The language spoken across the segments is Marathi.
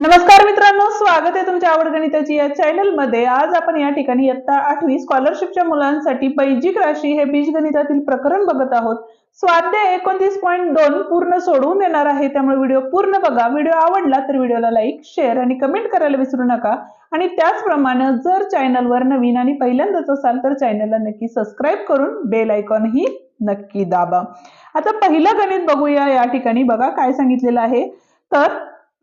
नमस्कार मित्रांनो स्वागत आहे तुमच्या आवड गणिताची या चॅनलमध्ये. आज आपण या ठिकाणी इयत्ता आठवी स्कॉलरशिपच्या मुलांसाठी बैजिक राशी हे बीजगणितातील प्रकरण बघत आहोत. स्वाध्याय एकोणतीस पॉईंट दोन पूर्ण सोडवून देणार आहे. त्यामुळे व्हिडिओ पूर्ण बघा. व्हिडिओ आवडला तर व्हिडिओला लाईक शेअर आणि कमेंट करायला विसरू नका. आणि त्याचप्रमाणे जर चॅनलवर नवीन आणि पहिल्यांदाच असाल तर चॅनलला नक्की सबस्क्राईब करून बेल आयकॉन ही नक्की दाबा. आता पहिलं गणित बघूया. या ठिकाणी बघा काय सांगितलेलं आहे. तर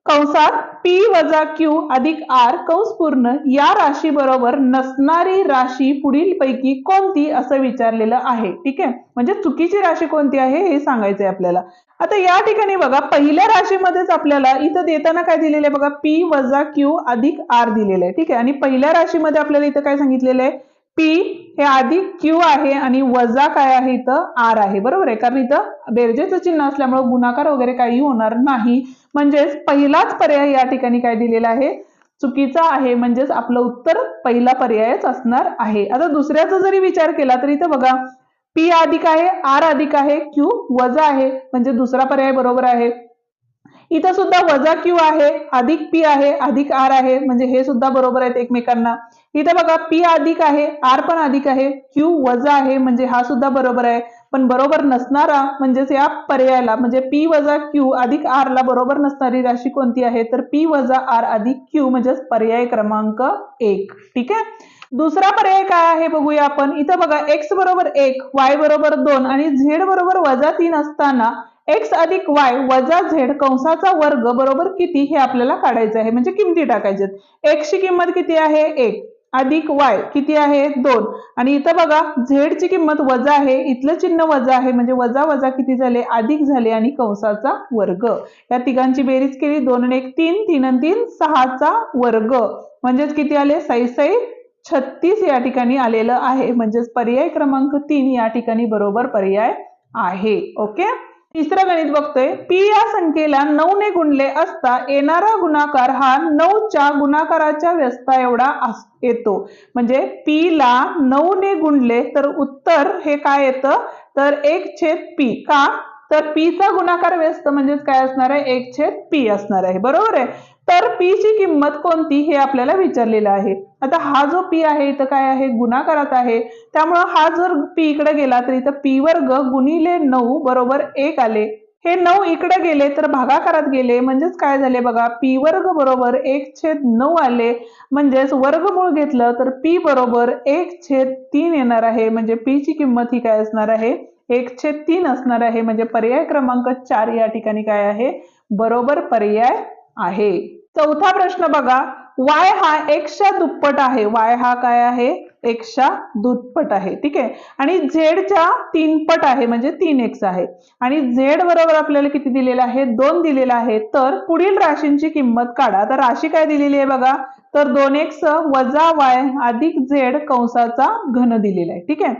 कंसात पी वजा क्यू अधिक आर कंस पूर्ण या राशी बरोबर नसणारी राशी पुढील पैकी कोणती असं विचारलेलं आहे. ठीक आहे? म्हणजे चुकीची राशी कोणती आहे हे सांगायचंय आपल्याला. आता या ठिकाणी बघा पहिल्या राशीमध्येच आपल्याला इथं देताना काय दिलेलं आहे बघा? पी वजा क्यू अधिक आर दिलेलं आहे. ठीक आहे? आणि पहिल्या राशीमध्ये आपल्याला इथं काय सांगितलेलं आहे? पी हे अधिक क्यू आहे आणि वजा काय आहे इथं? आर आहे. बरोबर आहे? कारण इथं बेरजेचं चिन्ह असल्यामुळे गुणाकार वगैरे काही होणार नाही. म्हणजेच पहिलाच पर्याय या ठिकाणी काय दिलेला आहे? चुकीचा आहे म्हणजेच आपलं उत्तर पहिला पर्यायच असणार आहे. आता दुसऱ्याचा जरी विचार केला तरी इथं बघा पी अधिक आहे आर अधिक आहे क्यू वजा आहे म्हणजे दुसरा पर्याय बरोबर आहे. इथं सुद्धा वजा क्यू आहे अधिक पी आहे अधिक आर आहे म्हणजे हे सुद्धा बरोबर आहेत एकमेकांना. इथं बघा पी अधिक आहे आर पण अधिक आहे क्यू वजा आहे म्हणजे हा सुद्धा बरोबर आहे. पण बरोबर नसणारा म्हणजेच या पर्यायाला म्हणजे पी वजा क्यू अधिक आर ला बरोबर नसणारी राशी कोणती आहे? तर पी वजा आर अधिक क्यू म्हणजेच पर्याय क्रमांक एक. ठीक आहे? दुसरा पर्याय काय आहे बघूया आपण. इथं बघा एक्स बरोबर एक वाय बरोबर दोन आणि झेड बरोबर वजा तीन असताना एक्स अधिक वाय वजा झेड कंसाचा वर्ग बरोबर किती हे आपल्याला काढायचं आहे. म्हणजे किमती टाकायच्यात एक्सची किंमत किती आहे? एक. अधिक वाय किती आहे? दोन. आणि इथं बघा झेडची किंमत वजा आहे इथलं चिन्ह वजा आहे म्हणजे वजा वजा किती झाले? अधिक झाले आणि कंसाचा वर्ग. या तिघांची बेरीज केली दोन आणि एक तीन तीन आणि तीन सहाचा वर्ग. म्हणजेच किती आले? साई साई छत्तीस या ठिकाणी आलेलं आहे. म्हणजेच पर्याय क्रमांक तीन या ठिकाणी बरोबर पर्याय आहे. ओके? तिसरं गणित बघतोय. पी या संख्येला नऊ ने गुणले असता येणारा गुणाकार हा नऊच्या गुणाकाराच्या व्यस्ता एवढा येतो. म्हणजे पी ला नऊ ने गुणले तर उत्तर हे काय येतं? तर एक छेद पी. का? तर पी चा गुणाकार व्यस्त म्हणजेच काय असणार आहे? एक छेद पी असणार आहे. बरोबर आहे? तर पी ची किंमत कोणती? हे आपल्याला विचारलेलं आहे. आता हा जो पी आहे इथं काय आहे? गुणाकारात आहे. त्यामुळं हा जर पी इकडे गेला तर इथं पी वर्ग गुणिले नऊ बरोबर एक आले. हे नऊ इकडे गेले तर भागाकारात गेले. म्हणजेच काय झाले बघा? पी वर्ग बरोबर एक छेद नऊ आले. म्हणजेच वर्गमूळ घेतलं तर पी बरोबर एक छेद तीन येणार आहे. म्हणजे पी ची किंमत ही काय असणार आहे? एक छेद तीन असणार आहे. म्हणजे पर्याय क्रमांक चार या ठिकाणी काय आहे? बरोबर पर्याय आहे. चौथा प्रश्न बघा. वाय हा एकशा दुप्पट आहे. वाय हा काय आहे? एकशा दुप्पट आहे. ठीक आहे? आणि झेडच्या तीनपट आहे. म्हणजे तीन एक्स आहे. आणि झेड बरोबर आपल्याला किती दिलेलं आहे? दोन दिलेलं आहे. तर पुढील राशींची किंमत काढा. तर राशी काय दिलेली आहे बघा? तर दोन एक्स वजा वाय अधिक झेड कंसाचा घन दिलेला आहे. ठीक आहे?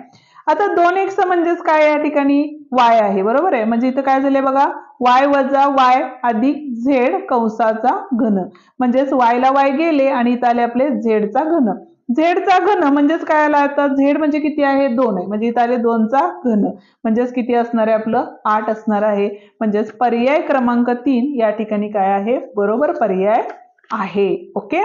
आता दोन एक्स म्हणजेच काय या ठिकाणी? वाय आहे बरोबर आहे? म्हणजे इथं काय झालंय बघा? वाय वजा वाय अधिक झेड कंसाचा घन. म्हणजेच वायला वाय गेले आणि इथं आले आपले झेडचा घन. झेडचा घन म्हणजेच काय आला आता? झेड म्हणजे किती आहे? दोन आहे. म्हणजे इथं आले दोनचा घन. म्हणजेच किती असणार आहे आपलं? आठ असणार आहे. म्हणजेच पर्याय क्रमांक तीन या ठिकाणी काय आहे? बरोबर पर्याय आहे. ओके?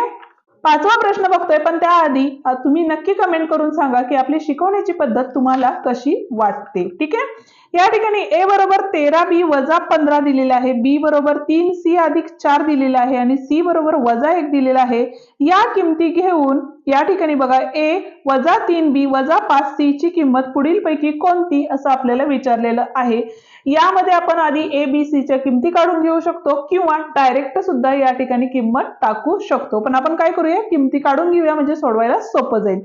पाचवा प्रश्न बघतोय पण त्याआधी तुम्ही नक्की कमेंट करून सांगा की आपली शिकवण्याची पद्धत तुम्हाला कशी वाटते. ठीक? आहे या ठिकाणी ए बरोबर तेरा बी वजा पंधरा दिलेला आहे. बी बरोबर तीन सी अधिक चार दिलेला आहे आणि सी बरोबर वजा एक दिलेला आहे. या किमती घेऊन या ठिकाणी बघा ए वजा तीन बी वजा पाच सी ची किंमत पुढील पैकी कोणती असं आपल्याला विचारलेलं आहे. यामध्ये आपण आधी ए बी सीच्या किमती काढून घेऊ शकतो किंवा डायरेक्ट सुद्धा या ठिकाणी किंमत टाकू शकतो. पण आपण काय करूया? किमती काढून घेऊया म्हणजे सोडवायला सोपं जाईल.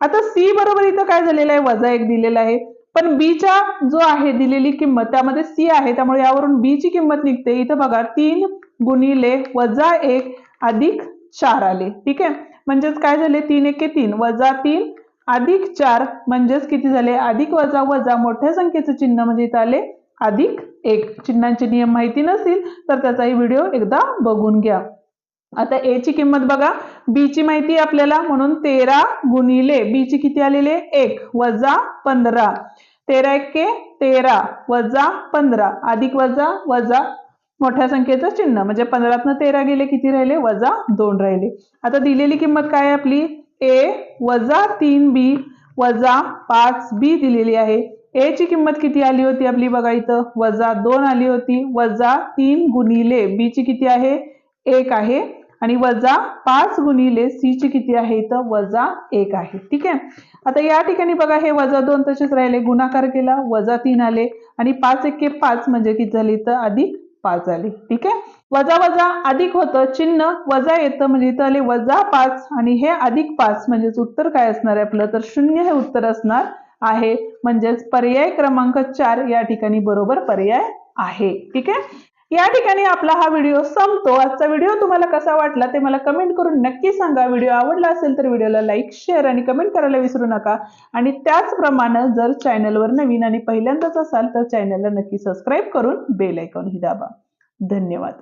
आता सी बरोबर इथं काय झालेलं आहे? वजा एक दिलेला आहे. पण बीचा जो आहे दिलेली किंमत त्यामध्ये सी आहे त्यामुळे यावरून बी ची किंमत निघते. इथं बघा तीन गुणिले वजा एक अधिक चार आले. ठीक आहे? म्हणजेच काय झाले? तीन एके तीन. वजा तीन अधिक चार म्हणजेच किती झाले? अधिक वजा वजा मोठ्या संख्येचं चिन्ह म्हणजे इथं आले अधिक एक. चिन्हांचे नियम माहिती नसतील तर त्याचाही व्हिडिओ एकदा बघून घ्या. आता ए ची किंमत बघा. बी ची माहिती आपल्याला म्हणून तेरा गुणिले बी ची किती आलेले? एक वजा पंधरा. तेरा एके तेरा वजा पंधरा. अधिक वजा वजा मोठ्या संख्येचं चिन्ह. म्हणजे पंधरातनं तेरा गेले किती राहिले? वजा दोन राहिले. आता दिलेली किंमत काय आहे आपली? ए वजा तीन बी वजा पाच बी दिलेली आहे. ए ची किंमत किती आली होती आपली? बघा इथं. वजा दोन आली होती. वजा तीन गुणिले बी ची किती आहे? एक आहे. आणि वजा पाच गुणिले सी ची किती आहे? इथं वजा एक आहे. ठीक आहे? आता या ठिकाणी बघा हे वजा दोन तसेच राहिले. गुणाकार केला वजा तीन आले. आणि पाच एके पाच म्हणजे किती झाली? तर अधिक पाच आली. ठीक आहे? वजा वजा अधिक होतं चिन्ह वजा येतं म्हणजे इथं आले वजा पाच. आणि हे अधिक पाच म्हणजेच उत्तर काय असणार आहे आपलं? तर शून्य हे उत्तर असणार आहे. म्हणजेच पर्याय क्रमांक चार या ठिकाणी बरोबर पर्याय आहे. ठीक आहे? या ठिकाणी आपला हा व्हिडिओ संपतो. आजचा व्हिडिओ तुम्हाला कसा वाटला ते मला कमेंट करून नक्की सांगा. व्हिडिओ आवडला असेल तर व्हिडिओला लाईक शेअर आणि कमेंट करायला विसरू नका. आणि त्याचप्रमाणे जर चॅनलवर नवीन आणि पहिल्यांदाच असाल तर चॅनलला नक्की सबस्क्राईब करून बेल आयकॉन ही दाबा. धन्यवाद.